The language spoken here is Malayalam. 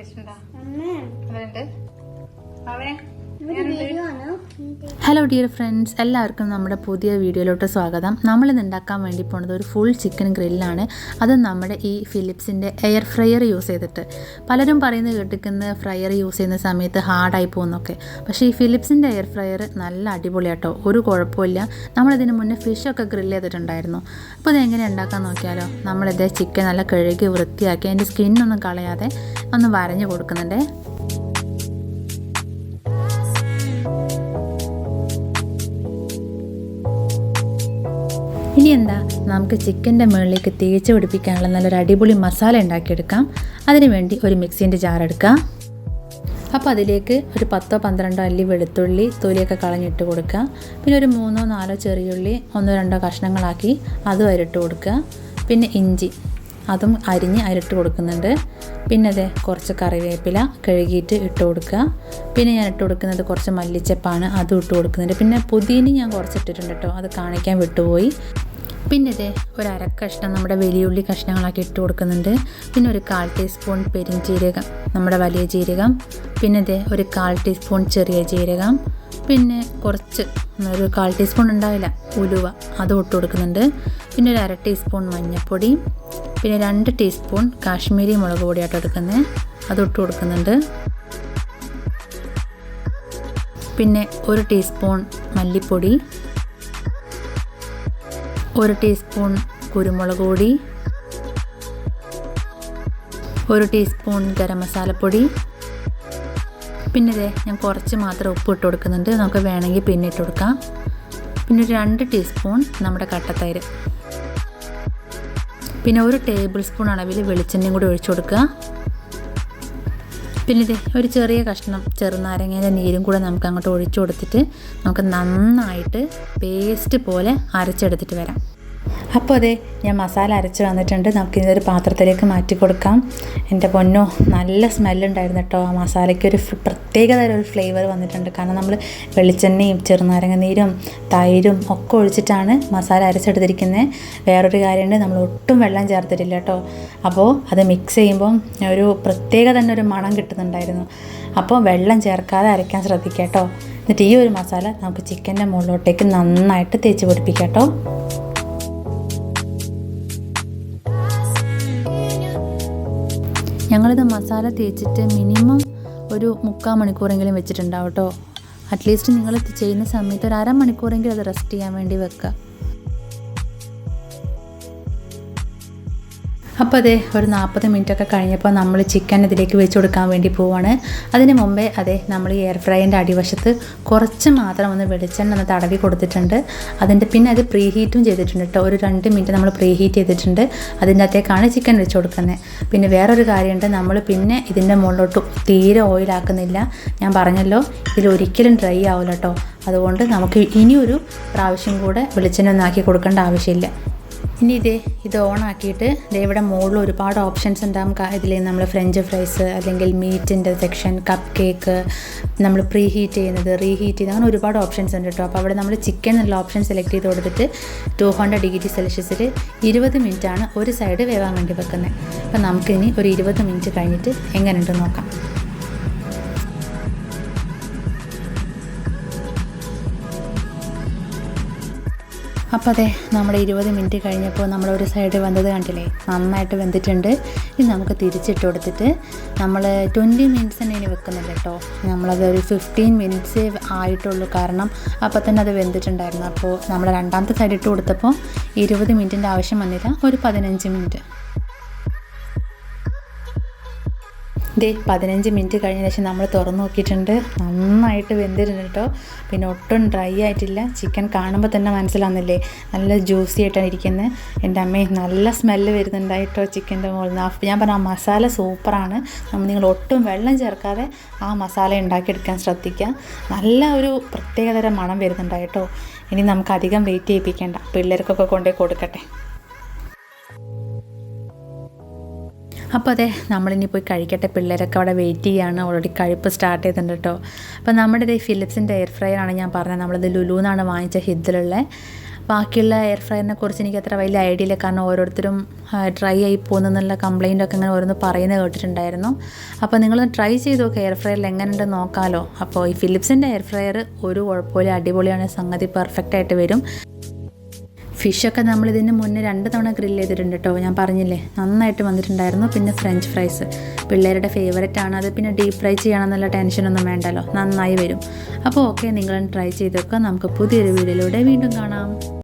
ടേസ്റ്റ് ഉണ്ടോ? അമ്മ. അതുണ്ട് ഹലോ ഡിയർ ഫ്രണ്ട്സ് എല്ലാവർക്കും നമ്മുടെ പുതിയ വീഡിയോയിലോട്ട് സ്വാഗതം. നമ്മളിന്ന് ഉണ്ടാക്കാൻ വേണ്ടി പോണത് ഒരു ഫുൾ ചിക്കൻ ഗ്രില്ലാണ് അത് നമ്മുടെ ഈ ഫിലിപ്സിന്റെ എയർ ഫ്രയർ യൂസ് ചെയ്തിട്ട്. പലരും പറയുന്നത് കേട്ടിരിക്കുന്ന ഫ്രയർ യൂസ് ചെയ്യുന്ന സമയത്ത് ഹാർഡായി പോകുന്നൊക്കെ. പക്ഷേ ഈ ഫിലിപ്സിന്റെ എയർ ഫ്രയർ നല്ല അടിപൊളിയാട്ടോ. ഒരു കുഴപ്പമില്ല. നമ്മളിതിന് മുന്നേ ഫിഷൊക്കെ ഗ്രിൽ ചെയ്തിട്ടുണ്ടായിരുന്നു. അപ്പോൾ ഇതെങ്ങനെ ഉണ്ടാക്കാൻ നോക്കിയാലോ? നമ്മളിത് ചിക്കൻ നല്ല കഴുകി വൃത്തിയാക്കി അതിന്റെ സ്കിന്നൊന്നും കളയാതെ ഒന്ന് വരഞ്ഞ് കൊടുക്കുന്നുണ്ടേ. എന്താ നമുക്ക് ചിക്കന്റെ മുകളിലേക്ക് തേച്ച് പിടിപ്പിക്കാനുള്ള നല്ലൊരു അടിപൊളി മസാല ഉണ്ടാക്കിയെടുക്കാം. അതിന് വേണ്ടി ഒരു മിക്സിന്റെ ജാർ എടുക്കാം. അപ്പോൾ അതിലേക്ക് ഒരു പത്തോ പന്ത്രണ്ടോ അല്ലി വെളുത്തുള്ളി തൊലിയൊക്കെ കളഞ്ഞിട്ട് കൊടുക്കുക. പിന്നെ ഒരു മൂന്നോ നാലോ ചെറിയുള്ളി ഒന്നോ രണ്ടോ കഷ്ണങ്ങളാക്കി അതും അരിട്ട് കൊടുക്കുക. പിന്നെ ഇഞ്ചി. അതും അരിഞ്ഞ് അരിട്ട് കൊടുക്കുന്നുണ്ട്. പിന്നെ അതെ കുറച്ച് കറിവേപ്പില കഴുകിയിട്ട് ഇട്ട് കൊടുക്കുക. പിന്നെ ഞാൻ ഇട്ട് കൊടുക്കുന്നത് കുറച്ച് മല്ലിച്ചപ്പാണ് അതും ഇട്ട് കൊടുക്കുന്നുണ്ട്. പിന്നെ പുതിന ഞാൻ കുറച്ച് ഇട്ടിട്ടുണ്ട് കേട്ടോ അത് കാണിക്കാൻ വിട്ടുപോയി. പിന്നെ ഇതേ ഒരു അര കഷ്ണം നമ്മുടെ വലിയുള്ളി കഷ്ണങ്ങളാക്കി ഇട്ട് കൊടുക്കുന്നുണ്ട്. പിന്നെ ഒരു കാൽ ടീസ്പൂൺ പെരിഞ്ചീരകം നമ്മുടെ വലിയ ജീരകം. പിന്നെ ഇതേ ഒരു കാൽ ടീസ്പൂൺ ചെറിയ ജീരകം. പിന്നെ കുറച്ച് ഒരു കാൽ ടീസ്പൂൺ ഉണ്ടാവില്ല ഉലുവ അതും ഇട്ട് കൊടുക്കുന്നുണ്ട്. പിന്നെ ഒരു അര ടീസ്പൂൺ മഞ്ഞൾപ്പൊടി. പിന്നെ രണ്ട് ടീസ്പൂൺ കാശ്മീരി മുളക് പൊടിയായിട്ട് എടുക്കുന്നത് അതും ഇട്ട് കൊടുക്കുന്നുണ്ട്. പിന്നെ ഒരു ടീസ്പൂൺ മല്ലിപ്പൊടി. ഒരു ടീസ്പൂൺ കുരുമുളക് പൊടി. ഒരു ടീസ്പൂൺ ഗരം മസാലപ്പൊടി പിന്നെ ഇതേ ഞാൻ കുറച്ച് മാത്രം ഉപ്പ് ഇട്ട് കൊടുക്കുന്നുണ്ട്. നമുക്ക് വേണമെങ്കിൽ പിന്നെ ഇട്ട് കൊടുക്കാം. പിന്നെ ഒരു രണ്ട് ടീസ്പൂൺ നമ്മുടെ കട്ടത്തൈര് പിന്നെ ഒരു ടേബിൾ സ്പൂൺ അളവിൽ വെളിച്ചെണ്ണയും കൂടി ഒഴിച്ചു കൊടുക്കുക. പിന്നെ ഇതേ ഒരു ചെറിയ കഷ്ണം ചെറുനാരങ്ങയുടെ നീരും കൂടെ നമുക്ക് അങ്ങോട്ട് ഒഴിച്ചു കൊടുത്തിട്ട് നമുക്ക് നന്നായിട്ട് പേസ്റ്റ് പോലെ അരച്ചെടുത്തിട്ട് വരാം. അപ്പോൾ അതെ ഞാൻ മസാല അരച്ച് വന്നിട്ടുണ്ട്. നമുക്ക് ഇതൊരു പാത്രത്തിലേക്ക് മാറ്റി കൊടുക്കാം. എന്റെ പൊന്നോ നല്ല സ്മെല്ലുണ്ടായിരുന്നു കേട്ടോ. ആ മസാലയ്ക്ക് ഒരു പ്രത്യേക തരം ഒരു ഫ്ലേവർ വന്നിട്ടുണ്ട്. കാരണം നമ്മൾ വെളിച്ചെണ്ണയും ചെറുനാരങ്ങ നീരും തൈരും ഒക്കെ ഒഴിച്ചിട്ടാണ് മസാല അരച്ചെടുത്തിരിക്കുന്നത്. വേറൊരു കാര്യമുണ്ട് നമ്മൾ ഒട്ടും വെള്ളം ചേർത്തിട്ടില്ല കേട്ടോ. അപ്പോൾ അത് മിക്സ് ചെയ്യുമ്പം ഒരു പ്രത്യേക തന്നെ ഒരു മണം കിട്ടുന്നുണ്ടായിരുന്നു. അപ്പോൾ വെള്ളം ചേർക്കാതെ അരയ്ക്കാൻ ശ്രദ്ധിക്കാം കേട്ടോ. എന്നിട്ട് ഈ ഒരു മസാല നമുക്ക് ചിക്കന്റെ മുകളിലോട്ടേക്ക് നന്നായിട്ട് തേച്ച് പിടിപ്പിക്കാം കേട്ടോ. ഞങ്ങളിത് മസാല തേച്ചിട്ട് മിനിമം ഒരു മുക്കാൽ മണിക്കൂറെങ്കിലും വെച്ചിട്ടുണ്ടാവും കേട്ടോ. അറ്റ്ലീസ്റ്റ് നിങ്ങൾ ചെയ്യുന്ന സമയത്ത് ഒരു അരമണിക്കൂറെങ്കിലും അത് റെസ്റ്റ് ചെയ്യാൻ വേണ്ടി വെക്കുക. അപ്പോൾ അതെ ഒരു നാൽപ്പത് മിനിറ്റ് ഒക്കെ കഴിഞ്ഞപ്പോൾ നമ്മൾ ചിക്കൻ ഇതിലേക്ക് വെച്ച് കൊടുക്കാൻ വേണ്ടി പോവാണ്. അതിന് മുമ്പേ അതെ നമ്മൾ ഈ എയർ ഫ്രൈന്റെ അടിവശത്ത് കുറച്ച് മാത്രം ഒന്ന് വെളിച്ചെണ്ണ ഒന്ന് തടവി കൊടുത്തിട്ടുണ്ട്. അതിന്റെ പിന്നെ അത് പ്രീ ഹീറ്റും ചെയ്തിട്ടുണ്ട് കേട്ടോ ഒരു രണ്ട് മിനിറ്റ് നമ്മൾ പ്രീ ഹീറ്റ് ചെയ്തിട്ടുണ്ട്. അതിന്റെ അകത്തേക്കാണ് ചിക്കൻ വെച്ച് കൊടുക്കുന്നത്. പിന്നെ വേറൊരു കാര്യമുണ്ട് നമ്മൾ പിന്നെ ഇതിന്റെ മുകളിലോട്ട് തീരെ ഓയിലാക്കുന്നില്ല ഞാൻ പറഞ്ഞല്ലോ ഇതിൽ ഒരിക്കലും ഡ്രൈ ആവില്ല കേട്ടോ അതുകൊണ്ട് നമുക്ക് ഇനിയൊരു പ്രാവശ്യം കൂടെ വെളിച്ചെണ്ണ ഒന്നാക്കി കൊടുക്കേണ്ട ആവശ്യമില്ല. ഇനി ഇതേ ഇത് ദേ ഇവിടെ മുകളിൽ ഒരുപാട് ഓപ്ഷൻസ് ഉണ്ടാകും ഇതിൽ നമ്മൾ ഫ്രഞ്ച് ഫ്രൈസ് അല്ലെങ്കിൽ മീറ്റിന്റെ സെക്ഷൻ കപ്പ് കേക്ക് നമ്മൾ പ്രീ ഹീറ്റ് ചെയ്യുന്നത് റീ ഹീറ്റ് ചെയ്യുന്നത് അങ്ങനെ ഒരുപാട് ഓപ്ഷൻസ് ഉണ്ട് കേട്ടോ അപ്പോൾ അവിടെ നമ്മൾ ചിക്കൻ എന്നുള്ള ഓപ്ഷൻ സെലക്ട് ചെയ്ത് കൊടുത്തിട്ട് ടു ഹൺഡ്രഡ് ഡിഗ്രി സെൽഷ്യസിൽ ഇരുപത് മിനിറ്റാണ് ഒരു സൈഡ് വേവാൻ വേണ്ടി വെക്കുന്നത് അപ്പോൾ നമുക്കിനി ഒരു ഇരുപത് മിനിറ്റ് കഴിഞ്ഞിട്ട് എങ്ങനെയുണ്ടെന്ന് നോക്കാം. അപ്പോൾ അതെ നമ്മുടെ ഇരുപത് മിനിറ്റ് കഴിഞ്ഞപ്പോൾ നമ്മൾ ഒരു സൈഡ് വന്നത് കണ്ടില്ലേ? നന്നായിട്ട് വെന്തിട്ടുണ്ട്. ഇനി നമുക്ക് തിരിച്ചിട്ട് കൊടുത്തിട്ട് നമ്മൾ ട്വന്റി മിനിറ്റ്സ് തന്നെ ഇനി വെക്കുന്നില്ല കേട്ടോ. നമ്മളത് ഒരു ഫിഫ്റ്റീൻ മിനിറ്റ്സ് ആയിട്ടുള്ളൂ കാരണം അപ്പോൾ തന്നെ അത് വെന്തിട്ടുണ്ടായിരുന്നു. അപ്പോൾ നമ്മൾ രണ്ടാമത്തെ സൈഡ് ഇട്ട് കൊടുത്തപ്പോൾ ഇരുപത് മിനിറ്റിന്റെ ആവശ്യം വന്നില്ല. ഒരു പതിനഞ്ച് മിനിറ്റ് ദേ പതിനഞ്ച് മിനിറ്റ് കഴിഞ്ഞ ശേഷം നമ്മൾ തുറന്നു നോക്കിയിട്ടുണ്ട്. നന്നായിട്ട് വെന്തിരുന്നു കേട്ടോ. പിന്നെ ഒട്ടും ഡ്രൈ ആയിട്ടില്ല. ചിക്കൻ കാണുമ്പോൾ തന്നെ മനസ്സിലാകുന്നില്ലേ നല്ല ജ്യൂസി ആയിട്ടാണ് ഇരിക്കുന്നത് എന്റെ അമ്മേ നല്ല സ്മെല്ല് വരുന്നുണ്ടായിട്ടോ ചിക്കന്റെ മുകളിൽ നിന്ന്. ഞാൻ പറഞ്ഞ ആ മസാല സൂപ്പറാണ് നമ്മൾ നിങ്ങൾ ഒട്ടും വെള്ളം ചേർക്കാതെ ആ മസാല ഉണ്ടാക്കിയെടുക്കാൻ ശ്രദ്ധിക്കുക നല്ല ഒരു പ്രത്യേകതരം മണം വരുന്നുണ്ടായിട്ടോ ഇനി നമുക്ക് അധികം വെയിറ്റ് ചെയ്യിപ്പിക്കേണ്ട. പിള്ളേർക്കൊക്കെ കൊണ്ടുപോയി കൊടുക്കട്ടെ. അപ്പോൾ അതെ നമ്മളിനി പോയി കഴിക്കട്ടെ. പിള്ളേരൊക്കെ അവിടെ വെയിറ്റ് ചെയ്യാണ്. ഓൾറെഡി കഴിപ്പ് സ്റ്റാർട്ട് ചെയ്തിട്ടുണ്ട് കേട്ടോ അപ്പോൾ നമ്മുടെ ഇത് ഫിലിപ്സിന്റെ എയർ ഫ്രയർ ആണ് ഞാൻ പറഞ്ഞത്. നമ്മളിത് ലുലു എന്നാണ് വാങ്ങിച്ച ഹിദ്ദിലുള്ള ബാക്കിയുള്ള എയർ ഫ്രയറിനെ കുറിച്ച് എനിക്ക് അത്ര വലിയ ഐഡിയ ഇല്ല. കാരണം ഓരോരുത്തരും ഡ്രൈ ആയി പോകുന്നുള്ള കംപ്ലൈന്റ് ഒക്കെ ഇങ്ങനെ ഓരോന്ന് പറയുന്നത് കേട്ടിട്ടുണ്ടായിരുന്നു. അപ്പോൾ നിങ്ങളൊന്ന് ട്രൈ ചെയ്ത് നോക്കുക എയർ ഫ്രയറിൽ എങ്ങനെയുണ്ട് നോക്കാമല്ലോ അപ്പോൾ ഈ ഫിലിപ്സിന്റെ എയർ ഫ്രയർ ഒരു കുഴപ്പമില്ല. അടിപൊളിയാണ്. സംഗതി പെർഫെക്റ്റ് ആയിട്ട് വരും. ഫിഷൊക്കെ നമ്മൾ ഇതിന് മുന്നേ രണ്ട് തവണ ഗ്രില്ല് ചെയ്തിട്ടുണ്ട് കേട്ടോ. ഞാൻ പറഞ്ഞില്ലേ നന്നായിട്ട് വന്നിട്ടുണ്ടായിരുന്നു. പിന്നെ ഫ്രഞ്ച് ഫ്രൈസ്. പിള്ളേരുടെ ഫേവററ്റ് ആണ്. അത് പിന്നെ ഡീപ് ഫ്രൈ ചെയ്യണമെന്നുള്ള ടെൻഷനൊന്നും വേണ്ടല്ലോ. നന്നായി വരും. അപ്പോൾ ഓക്കെ നിങ്ങളും ട്രൈ ചെയ്തൊക്കെ നമുക്ക് പുതിയൊരു വീഡിയോയിലൂടെ വീണ്ടും കാണാം.